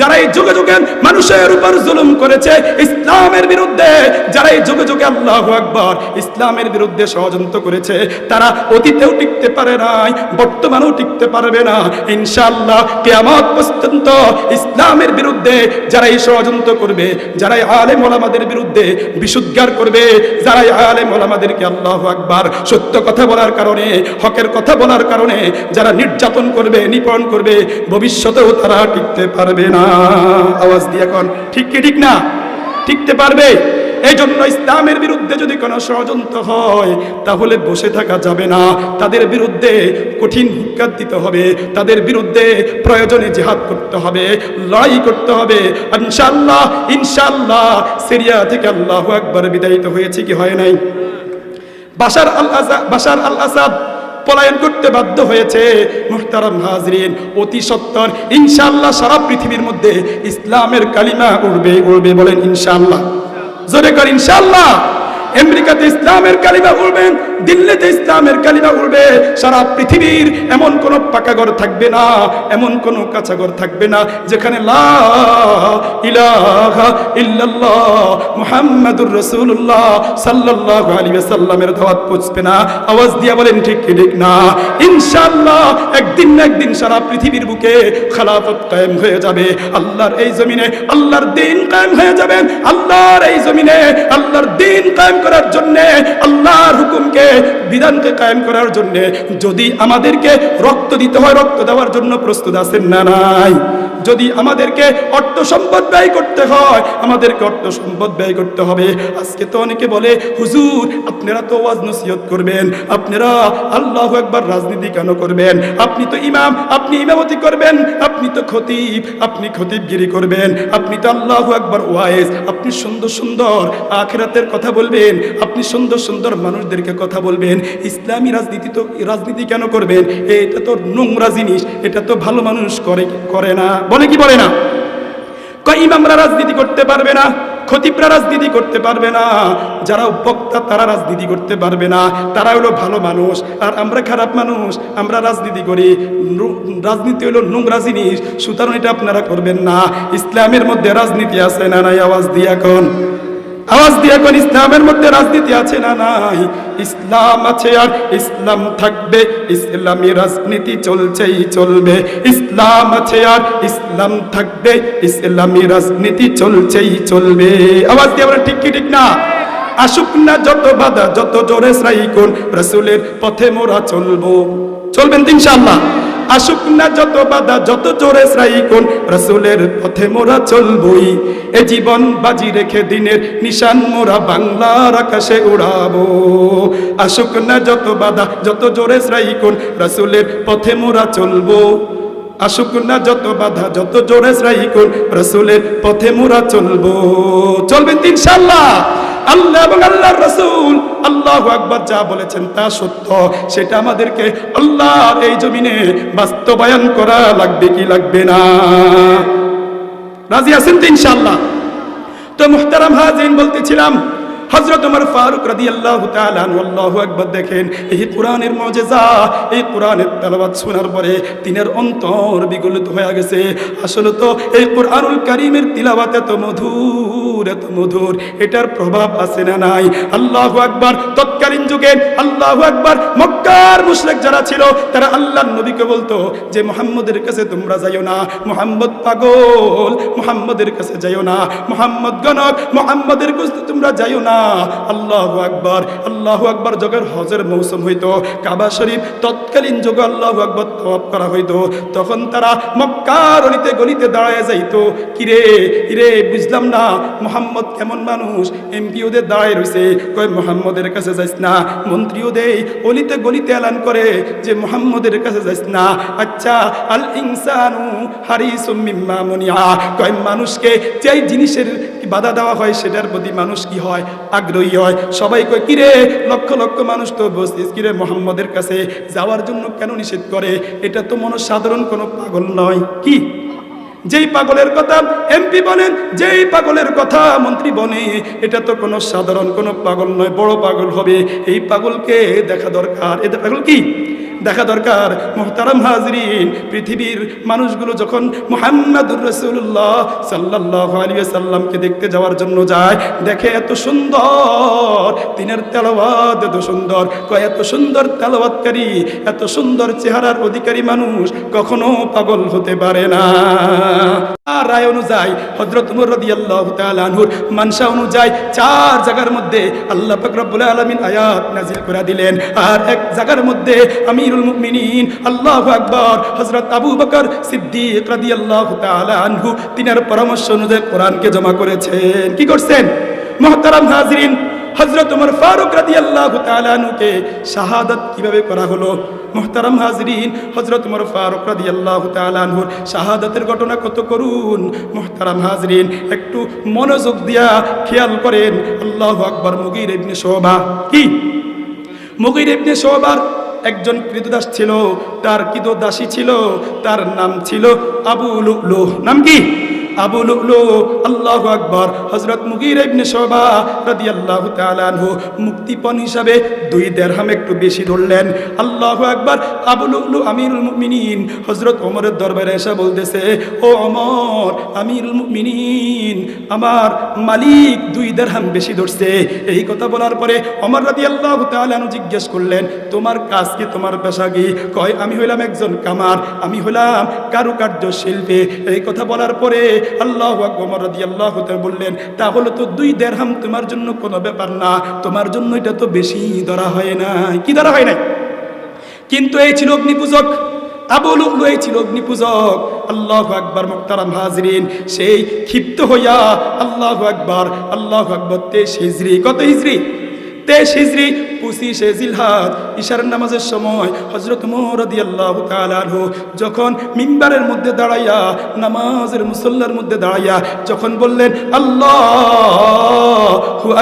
যারা এই যুগে যুগে মানুষের উপর জুলুম করেছে, ইসলামের বিরুদ্ধে, যারা এই যুগে যুগে আল্লাহ আকবর ইসলামের বিরুদ্ধে ষড়যন্ত্র করেছে, তারা অতীতেও টিকতে পারে নাই, বর্তমানেও টিকতে পারবে না। ইনশাআল্লাহ কেয়ামত পর্যন্ত ইসলামের বিরুদ্ধে যারা এই ষড়যন্ত্র করবে, যারা এই আলেম ওলামাদের বিরুদ্ধে বিশুদ্ধার করবে, যারা এই আলেম ওলামাদেরকে আল্লাহ আকবার সত্য কথা বলার কারণে, হকের কথা বলার কারণে, যারা নির্যাতন করবে, নিপীড়ন করবে, ভবিষ্যতেও তারা টিকতে পারবে না। আওয়াজ দিয়ে এখন, ঠিক কি, ঠিক না? টিকতে পারবে? এই জন্য ইসলামের বিরুদ্ধে যদি কোনো ষড়যন্ত্র হয়, তাহলে বসে থাকা যাবে না। তাদের বিরুদ্ধে কঠিন হুক্কার দিতে হবে। তাদের বিরুদ্ধে প্রয়োজনে জেহাদ করতে হবে, লড়াই করতে হবে। ইনশাল্লাহ ইনশাল্লাহ সিরিয়া থেকে আল্লাহ একবার বিদায়িত হয়েছে কি হয় নাই? বাশার আল আসাদ বাশার আল আসাদ পলায়ন করতে বাধ্য হয়েছে মুহতারাম হাজরিন। অতি সত্তর। ইনশাল্লাহ সারা পৃথিবীর মধ্যে ইসলামের কালিমা উড়বে উড়বে বলেন ইনশাল্লাহ জোরে কর ইনশাল্লাহ আমেরিকাতে ইসলামের কালিমা উড়বেন দিল্লিতে ইসলামের কালিমা উড়বে, সারা পৃথিবীর এমন কোন পাকাঘর থাকবে না, এমন কোন কাঁচাঘর থাকবে না, যেখানে একদিন একদিন সারা পৃথিবীর বুকে কায়েম হয়ে যাবে। এই জমিনে আল্লাহর দিন কায়েম হয়ে যাবে। আল্লাহর এই জমিনে আল্লাহর দিন কায়েম করার জন্য আল্লাহর হুকুমকে বিধানকে কায়েম করার জন্য যদি আমাদেরকে রক্ত দিতে হয়, রক্ত দেওয়ার জন্য প্রস্তুত আছেন না নাই? যদি আমাদেরকে অর্থ সম্পদ ব্যয় করতে হয়, আমাদেরকে অর্থ সম্পদ ব্যয় করতে হবে। আজকে তো অনেকে বলে, হুজুর, আপনারা তো ওয়াজ নসিহত করবেন, আপনারা আল্লাহ একবার রাজনীতি কেন করবেন? আপনি তো ইমাম, আপনি ইমামতি করবেন, আপনি তো খতিব, আপনি খতিবগিরি করবেন, আপনি তো আল্লাহ একবার ওয়াইজ, আপনি সুন্দর সুন্দর আখেরাতের কথা বলবেন, আপনি সুন্দর সুন্দর মানুষদেরকে কথা বলবেন, ইসলামী রাজনীতি তো, রাজনীতি কেন করবেন? এটা তো নোংরা জিনিস, এটা তো ভালো মানুষ করে করে না। বলে কি বলে না? ইমামরা রাজনীতি করতে পারবে না, খতিবরা রাজনীতি করতে পারবে না, যারা বক্তা তারা রাজনীতি করতে পারবে না, তারা হলো ভালো মানুষ, আর আমরা খারাপ মানুষ, আমরা রাজনীতি করি। রাজনীতি হলো নোংরা জিনিস, সুতরাং এটা আপনারা করবেন না। ইসলামের মধ্যে রাজনীতি আছে না নাই, আওয়াজ দিয়ে এখন। আওয়াজ দিয়ে এখন ইসলামের মধ্যে রাজনীতি আছে না নাই? ইসলাম আছে আর ইসলাম থাকবে, ইসলামী রাজনীতি চলছেই চলবে। ইসলাম আছে আর ইসলাম থাকবে, ইসলামী রাজনীতি চলছেই চলবে। আওয়াজ দিয়ে আমরা ঠিক কি, ঠিক না? আসুক না যত বাধা, যত জোরে সাই কোন রসুলের পথে মোরা চলবো। চলবেন ইনশাআল্লাহ। আসুক না যত বাধা, যত জোরে শ্রাই কোন, রসুলের পথে মোরা চলবই। এ জীবন বাজি রেখে দিনের নিশান মোরা বাংলার আকাশে উড়াবো। আসুক না যত বাধা, যত জোরে শ্রাই কোন, রসুলের পথে মোরা চলবো। আসুক না যত বাধা, যত জোরে শ্রাই কোন, রসুলের পথে মোরা চলবো। চলবেন তো ইনশাআল্লাহ। আল্লাহ এবং আল্লাহর রাসূল আল্লাহ আকবার যা বলেছেন তা সত্য। সেটা আমাদেরকে আল্লাহর এই জমিনে বাস্তবায়ন করা লাগবে কি লাগবে না? রাজি আছেন তো ইনশাআল্লাহ? তো মুহতারাম হাজিন বলতেছিলাম হজরত উমর ফারুক রাদি আল্লাহ আল্লাহ একবার দেখেন, এই কোরআনের মজেজা, এই কোরআনের তেলাবাদ শোনার পরে তিনের অন্তর বিগলিত হয়ে গেছে। আসলে তো এই কোরআনুল কারিমের তিলাবাত এত মধুর এত মধুর, এটার প্রভাব আছে না নাই? আল্লাহ আকবার, তৎকালীন যুগে আল্লাহ আকবার, মক্কার মুশরিক যারা ছিল, তারা আল্লাহর নবীকে বলতো যে, মুহাম্মদের কাছে তোমরা যাইও না, মুহাম্মদ পাগল, মুহাম্মদের কাছে যাইও না, মুহাম্মদ গণক, মুহাম্মদের কাছে তোমরা যাইও না। আল্লাহ আকবার আল্লাহ আকবার যখন হজের মৌসুম হইতো, কাবা শরীফ তৎকালীন যুগে আল্লাহ আকবার তওয়াব করা হইতো, তখন তারা মক্কার অলিতে গলিতে দাঁড়ায় যাইতো। কিরে কিরে, বুঝলাম না, মোহাম্মদ কেমন মানুষ? এমপিওদের দাঁড়ায় রয়েছে কয়, মোহাম্মদের কাছে যাইস না, মন্ত্রীও দেই, অলিতে গলিতে এলান করে যে মোহাম্মদের কাছে যাইস না। আচ্ছা আল ইনসানু হারিসুম মিম্মা মুনিয়া। কয়, মানুষকে যেই জিনিসের বাধা দেওয়া হয়, সেটার প্রতি মানুষ কি হয়? আগ্রহী হয়। সবাই কয়, কিরে, লক্ষ লক্ষ মানুষ তো বসতিস কিরে, মোহাম্মদের কাছে যাওয়ার জন্য কেন নিষেধ করে? এটা তো মনে সাধারণ কোনো পাগল নয়। কি? যেই পাগলের কথা এমপি বলেন, যেই পাগলের কথা মন্ত্রী বনে এটা তো কোনো সাধারণ কোনো পাগল নয়, বড় পাগল হবে। এই পাগলকে দেখা দরকার। এটা পাগল কি? দেখা দরকার। মোহতারাম হাজরিন, পৃথিবীর মানুষগুলো যখন মোহাম্মদুর রসুল্লাহ সাল্লাহ আলিয়া সাল্লামকে দেখতে যাওয়ার জন্য যায়, দেখে এত সুন্দর তিনের তেলাওয়াত এত সুন্দর, কয় এত সুন্দর তেলাওয়াতকারী, এত সুন্দর চেহারার অধিকারী মানুষ কখনো পাগল হতে পারে না। আর রায় অনুযায়ী হজরত উমর রাদিয়াল্লাহু মানসা অনুযায়ী চার জায়গার মধ্যে আল্লাহ পাক রব্বুল আলামিন আয়াত নাজিল করে দিলেন। আর এক জায়গার মধ্যে আমিরুল মুমিনিন। আল্লাহু আকবার। হযরত আবু বকর সিদ্দিক রাদিয়াল্লাহু তাআলা আনহু পরামর্শ অনুযায়ী কোরআনকে জমা করেছেন। কি করছেন? মুহতারাম হাজরিন হজরত উমর ফারুক রাদি আল্লাহ শাহাদাত কীভাবে করা হলো? মোহতারাম হাজরিন হজরত উমর ফারুক রাদি আল্লাহ শাহাদাতের ঘটনা কত করুন? মোহতারাম হাজরিন, একটু মনোযোগ দিয়া খেয়াল করেন। আল্লাহ আকবর মুগির ইবনে শোভা কি? মুগির ইবনে শোভার একজন কৃতদাস ছিল তার কৃতদাসী ছিল তার নাম ছিল আবু লুলু নাম কি? আবু লুলু, আল্লাহু আকবার। হযরত মুগীর ইবনে শুবা রাদিয়াল্লাহু তাআলা আনহু মুক্তিপণ হিসাবে দুই দেরহাম একটু বেশি ধরলেন। আল্লাহু আকবার, আবু লুলু আমিরুল মুমিনিন। হযরত ওমরের দরবারে এসে বলতেছে, ও ওমর, আমিরুল মুমিনিন, আমার মালিক দুই দেরহাম বেশি ধরছে। এই কথা বলার পরে ওমর রাদিয়াল্লাহু তাআলা আনহু জিজ্ঞেস করলেন, তোমার কাজ কি? তোমার পেশা কি? কয়, আমি হইলাম একজন কামার, আমি হইলাম কারুকার্য শিল্পী এই কথা বলার পরে আল্লাহ আকবর আল্লাহ বললেন, তাহলে তো দুই দেড়হাম তোমার জন্য কোনো ব্যাপার না, তোমার জন্য এটা তো বেশি ধরা হয় না। কি ধরা হয় নাই? কিন্তু এই ছিল অগ্নি পূজক আবুল এই ছিল অগ্নি পূজক আল্লাহ আকবর মুক্তারাম হাজরিন, সেই ক্ষিপ্ত হইয়া আল্লাহ আকবর আল্লাহ আকবর তেইশ হিজরি, কত হিজরি? তেইশ হিজরি পঁচিশে জিলহাদ ইশার নামাজের সময় হজরত মোহরদি আল্লাহ তালু যখন মিম্বারের মধ্যে দাঁড়াইয়া, নামাজের মুসল্লার মধ্যে দাঁড়াইয়া যখন বললেন, আল্লাহ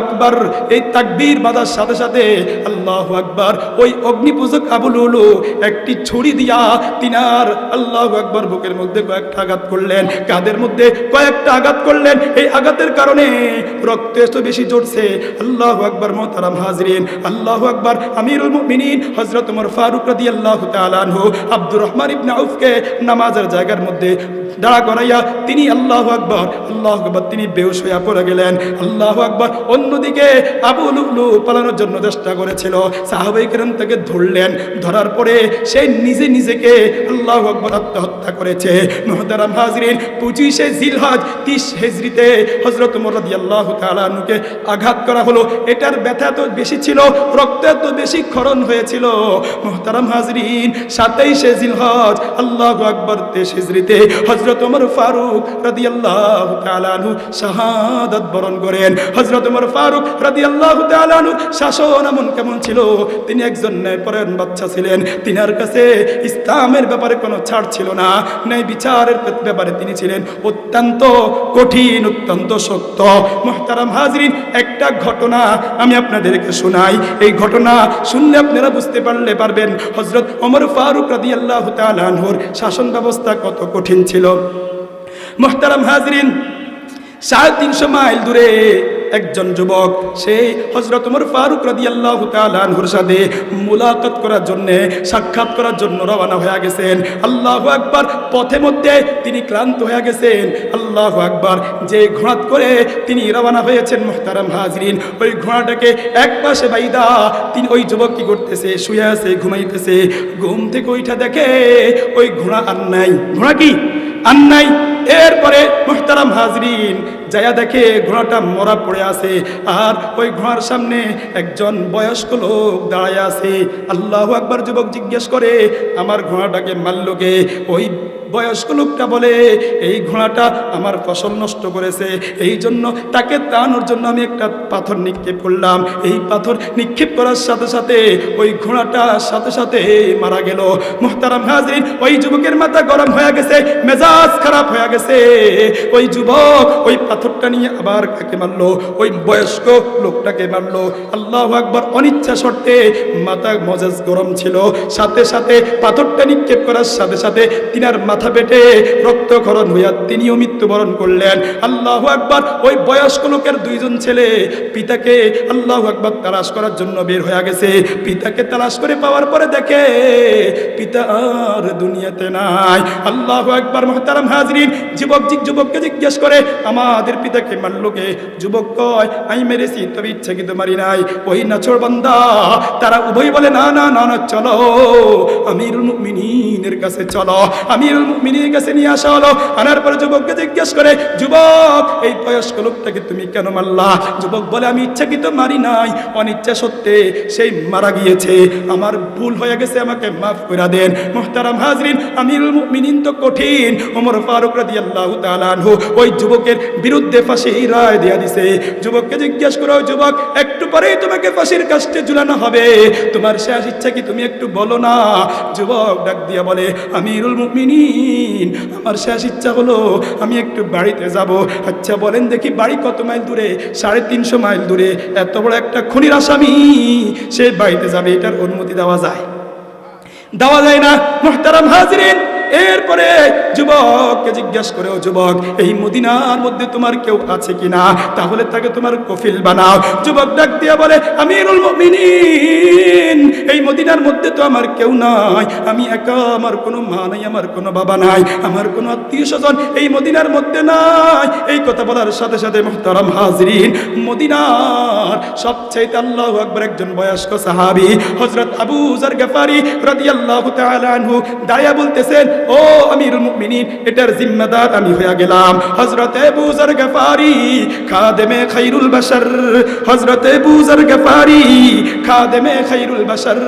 আকবার, এই তাকবীর বাজার সাথে সাথে আল্লাহ আকবার, ওই অগ্নিপূজক আবুল উলু একটি ছুরি দিয়া তিনার আল্লাহ আকবার বুকের মধ্যে কয়েকটা আঘাত করলেন। কাদের মধ্যে কয়েকটা আঘাত করলেন। এই আঘাতের কারণে রক্ত এত বেশি জড়ছে আল্লাহ আকবার, মোহতারাম হাজরিন, আল্লাহ আকবার, আমিরুল মুমিনিন, হযরত ওমর ফারুক রাদিয়াল্লাহু তাআলা আনহু, আব্দুর রহমান ইবনে আউফকে নামাজের জায়গার মধ্যে দাঁড়া করাইয়া তিনি আল্লাহ আকবর আল্লাহ আকবর, তিনি বেউস হইয়া পড়ে গেলেন। আল্লাহ আকবর, অন্যদিকে আবু লুলু পালানোর জন্য চেষ্টা করেছিল। সাহাবাই কেরাম তাকে ধরলেন, ধরার পরে সে নিজে নিজেকে আল্লাহ আকবর আত্মহত্যা করেছে। মোহতারাম হাজরিন, পঁচিশে জিলহজ তিস হেজরিতে হজরত মোরাদি আল্লাহ তালানুকে আঘাত করা হলো। এটার ব্যথা তো বেশি ছিল রক্ত এত বেশি ক্ষরণ হয়েছিল। মোহতারাম হাজরিন, সাতাইশে জিলহজ, আল্লাহ আকবর তেইশ হজরত ওমর ফারুক রাদিয়াল্লাহু তাআলা আনহু শাহাদাত বরণ করেন। হজরত ওমর ফারুক রাদিয়াল্লাহু তাআলা আনহু শাসন এমন কেমন ছিল? তিনি একজন ন্যায়পরায়ণ বাচ্চা ছিলেন। তিনার কাছে ইসলামের ব্যাপারে কোনো ছাড় ছিল না। ন্যায় বিচারের ব্যাপারে তিনি ছিলেন অত্যন্ত কঠিন, অত্যন্ত শক্ত। মোহতারাম হাজরিন, একটা ঘটনা আমি আপনাদেরকে শোনাই। এই ঘটনা শুনলে আপনারা বুঝতে পারলে পারবেন। হজরত ওমর ফারুক রাজি আল্লাহ তালহর শাসন ব্যবস্থা কত কঠিন ছিল। মোহতারাম হাজরিন, সাড়ে তিনশো মাইল দূরে একজন যুবক সেই হজরত উমর ফারুক রাদি আল্লাহ তালহুর সাথে মুলাকাত করার জন্য, সাক্ষাৎ করার জন্য রওনা হয়ে গেছেন। আল্লাহ আকবার, পথে মধ্যে তিনি ক্লান্ত হয়ে গেছেন। আল্লাহ আকবার, যে ঘোড়াত করে তিনি রওনা হয়েছেন মোহতারাম হাজরিন। ওই ঘোড়াটাকে এক পাশে বাইদা, তিনি ওই যুবক কি করতেছে? শুয়ে আছে, ঘুমাইতেছে। ঘুম থেকে ওইটা দেখে ওই ঘোড়া আর নাই। ঘোড়া কি? আর নাই। এরপরে মোহতারাম হাজরিন যায়া দেখে ঘোড়াটা মরা পড়ে আছে। আর ওই ঘোড়ার সামনে একজন বয়স্ক লোক দাঁড়ায় আছে। আল্লাহ একবার যুবক জিজ্ঞেস করে, আমার ঘোড়াটাকে মারল কে? ওই বয়স্ক লোকটা বলে, এই ঘোড়াটা আমার ফসল নষ্ট করেছে, এই জন্য তাকে তাড়ানোর জন্য আমি একটা পাথর নিক্ষেপ করলাম। এই পাথর নিক্ষেপ করার সাথে সাথে ওই ঘোড়াটা সাথে সাথে মারা গেল। মোহতারাম হাজরিন, ওই যুবকের মাথা গরম হয়ে গেছে, মেজাজ খারাপ হয়ে গেছে। ওই যুবক ওই পাথরটা নিয়ে আবার কাকে মারলো? ওই বয়স্ক লোকটাকে মারলো। আল্লাহ আকবর, অনিচ্ছা শর্তে মাথা মজাজ গরম ছিল। সাথে সাথে পাথরটা নিক্ষেপ করার সাথে সাথে তিনার মাথা মাথা পেটে রক্তক্ষরণ হইয়া তিনিও মৃত্যুবরণ করলেন। আল্লাহ একবার ওই বয়স্ক লোকের দুইজন ছেলে পিতাকে আল্লাহ একবার তালাশ করার জন্য বের হয়ে গেছে। পিতাকে তালাশ করে পাওয়ার পরে দেখে পিতা আর দুনিয়াতে নাই। আল্লাহ একবার মহতারাম হাজরিন, যুবক জিক যুবককে জিজ্ঞেস করে, আমাদের পিতাকে মারলো কে? যুবক কয়, আমি মেরেছি, তবে ইচ্ছাকৃত মারি নাই। ওই নাচর বান্দা, তারা উভয় বলে না না না, চলো। আমিরুল মুমিনিনের কাছে চলো। আমিরুল মুমিনের কাছে নিয়ে আসা হলো। আনার পরে যুবককে জিজ্ঞেস করে, যুবক, এই বয়স্ক লোকটাকে তুমি কেন মারলা? যুবক বলে, আমি ইচ্ছাকৃত মারি নাই, অনিচ্ছা সত্ত্বে সেই মারা গিয়েছে। আমার ভুল হয়ে গেছে, আমাকে মাফ করে দেন। মোহতারাম হাজরিন, আমিরুল মুমিনিন তো কঠিন। ওমর ফারুক রাদিয়াল্লাহু তাআলা আনহু ওই যুবকের বিরুদ্ধে ফাঁসি রায় দেয়া দিছে। যুবককে জিজ্ঞেস করো যুবক, একটু পরেই তোমাকে ফাঁসির কাস্টে ঝুলানো হবে। তোমার শেষ ইচ্ছা কি তুমি একটু বলো না? যুবক ডাক দিয়া বলে, আমিরুল মুমিনিন আমার শেষ ইচ্ছা হলো আমি একটু বাড়িতে যাব। আচ্ছা বলেন দেখি বাড়ি কত মাইল দূরে? সাড়ে তিনশো মাইল দূরে। এত বড় একটা খুনির আসামি, সে বাড়িতে যাবে, এটার অনুমতি দেওয়া যায়। দেওয়া যায় না, মোহতারাম হাজরিন। এরপরে যুবককে জিজ্ঞাসা করে, ও যুবক, এই মদিনার মধ্যে তোমার কেউ আছে কিনা? তাহলে তাকে তোমার কফিল বানাও। যুবক ডাক দিয়ে বলে মুমিনিন, এই মদিনার মধ্যে তো আমার কেউ নাই। আমি একা, আমার কোনো মা নাই, আমার কোনো বাবা নাই, আমার কোনো আত্মীয় স্বজন এই মদিনার মধ্যে নাই। এই কথা বলার সাথে সাথে মোহতারাম হাজরিন মদিনার সবচেয়ে আল্লাহ আকবর একজন বয়স্ক সাহাবি হজরত আবু জার গাফারি রাদিয়াল্লাহু তাআলা আনহু, দায়া বলতেছেন ও আমির মুমিনিন, এটার জিম্মাদার আমি হয়ে গেলাম। হজরতে বুজার গফারি, খাদেমে খাইরুল বাসার হজরতে বুজার গফারি, খাদেমে খাইরুল বাসার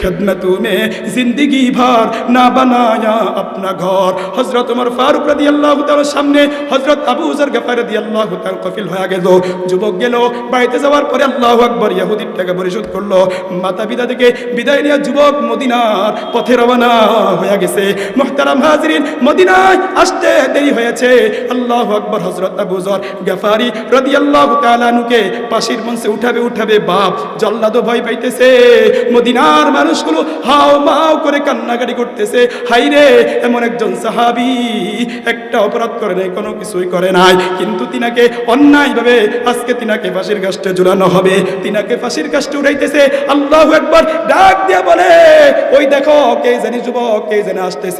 খেদমতু মে জিন্দগি ভর না বানায়া আপনা ঘর। হজরত উমর ফারুক রাদিয়াল্লাহু তাআলার সামনে হজরত আবু উজার গফার রাদিয়াল্লাহু আল্লাহ কফিল হয়ে গেল। যুবক গেল বাইতে যাওয়ার পরে আল্লাহু আকবার ইয়াহুদির টাকা পরিশোধ করল। মাতা পিতা থেকে বিদায় নিয়ে যুবক মদিনার পথে রওনা হয়ে গেছে। মুহতারাম হাজরিন মদিনায় আসতে দেরি হয়েছে। আল্লাহু আকবার হযরত আবু যর গাফারি রাদিয়াল্লাহু তাআলা নুকে পাশের মঞ্চে উঠাবে উঠাবে, বাপ জল্লাদও ভয় পাইতেছে। মদিনার মানুষগুলো হাও মাও করে কান্নাকাটি করতেছে। হাই রে এমন একজন সাহাবী একটা অপরাধ করে নাই, কোনো কিছুই করে নাই। কিন্তু তিনাকে অন্যায়ভাবে আজকে তিনাকে ফাঁসির কাষ্টে ঝুলানো হবে। তিনাকে ফাঁসির কাষ্টে উঠাইতেছে আল্লাহ একবার ডাক দিয়া বলে, ওই দেখো, কে জানি যুবক, কে জানি আসতেছে।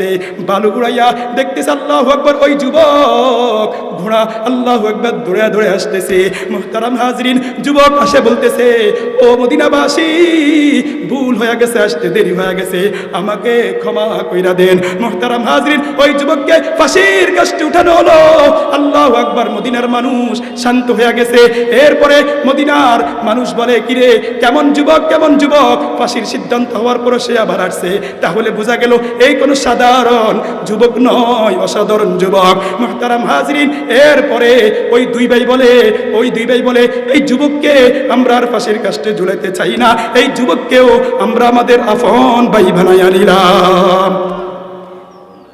বালু ঘুরাইয়া দেখতেছে আল্লাহ একবার ওই যুবক। ঘোড়া আল্লাহ একবার দৌড়ে দৌড়ে আসতেছে। মোহতারাম হাজরিন যুবক আসে বলতেছে, ও মদিনাবাসী, ভুল হয়ে গেছে, আসতে দেরি হয়ে গেছে। আমাকে ক্ষমা কইরা দেন। মোহতারাম হাজরিন ওই যুবককে ফাঁসির কাষ্টে উঠানো হলো। আল্লাহ আকবার মদিনার মানুষ শান্ত হয়ে গেছে। এরপরে মদিনার মানুষ বলে, কিরে, কেমন যুবক কেমন যুবক? ফাঁসির সিদ্ধান্ত হওয়ার পরে সে আবার আসছে। তাহলে বোঝা গেল, এই কোনো সাধারণ যুবক নয়, অসাধারণ যুবক। মোহতারাম হাজরিন, এরপরে ওই দুই ভাই বলে, ওই দুই ভাই বলে, এই যুবককে আমরা আর ফাঁসির কাষ্টে ঝুলাইতে চাই না। এই যুবককেও আমরা আমাদের আফন ভাই বানাইয়া নিলাম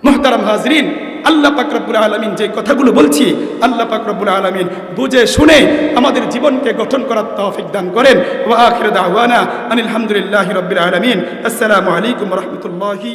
মোহতারাম হাজরিন, আল্লাহ পাকরবুল আলমিন যে কথাগুলো বলছি, আল্লাহ পাকরবুল আলমিন বুঝে শুনে আমাদের জীবনকে গঠন করার তৌফিক দান করেন। ওয়া আখির দাওয়ানা আনিল হামদুলিল্লাহি রাব্বিল আলামিন। আসসালামু আলাইকুম রাহমাতুল্লাহি